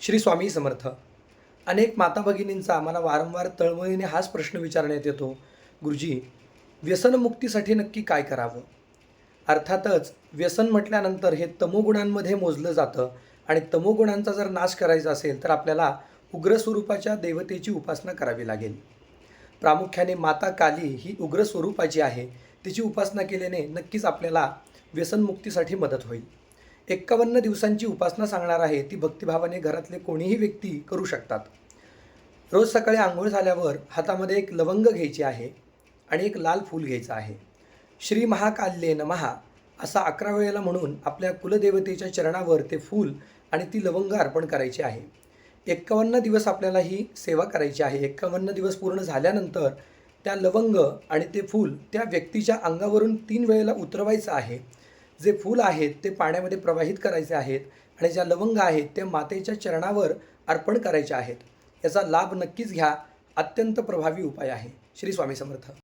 श्री स्वामी समर्थ. अनेक माता भगिनींचा मला वारंवार तळमळीने हाच प्रश्न विचारण्यात येतो. गुरुजी व्यसनमुक्तीसाठी नक्की काय करावं? अर्थातच व्यसन म्हटल्यानंतर हे तमोगुणांमध्ये मोजलं जातं आणि तमोगुणांचा जर नाश करायचा असेल तर आपल्याला उग्र स्वरूपाच्या देवतेची उपासना करावी लागेल. प्रामुख्याने माता काली ही उग्र स्वरूपाची आहे. तिची उपासना केल्याने नक्कीच आपल्याला व्यसनमुक्तीसाठी मदत होईल. एक्कावन्न दिवसांची उपासना सांगणार आहे ती भक्तिभावाने घरातले कोणीही व्यक्ती करू शकतात. रोज सकाळी आंघोळ झाल्यावर हातामध्ये एक लवंग घ्यायची आहे आणि एक लाल फूल घ्यायचं आहे. श्री महाकाल्ये नमहा असा अकरा वेळेला म्हणून आपल्या कुलदेवतेच्या चरणावर ते फूल आणि ती लवंग अर्पण करायची आहे. एक्कावन्न दिवस आपल्याला ही सेवा करायची आहे. एक्कावन्न दिवस पूर्ण झाल्यानंतर त्या लवंग आणि ते फूल त्या व्यक्तीच्या अंगावरून तीन वेळेला उतरवायचं आहे. जे फूल आहेत ते पाण्यामध्ये प्रवाहित करायचे आहेत आणि ज्या लवंग आहेत ते मातेच्या चरणावर अर्पण करायचे आहेत. याचा लाभ नक्कीच घ्या. अत्यंत प्रभावी उपाय आहे. श्री स्वामी समर्थ.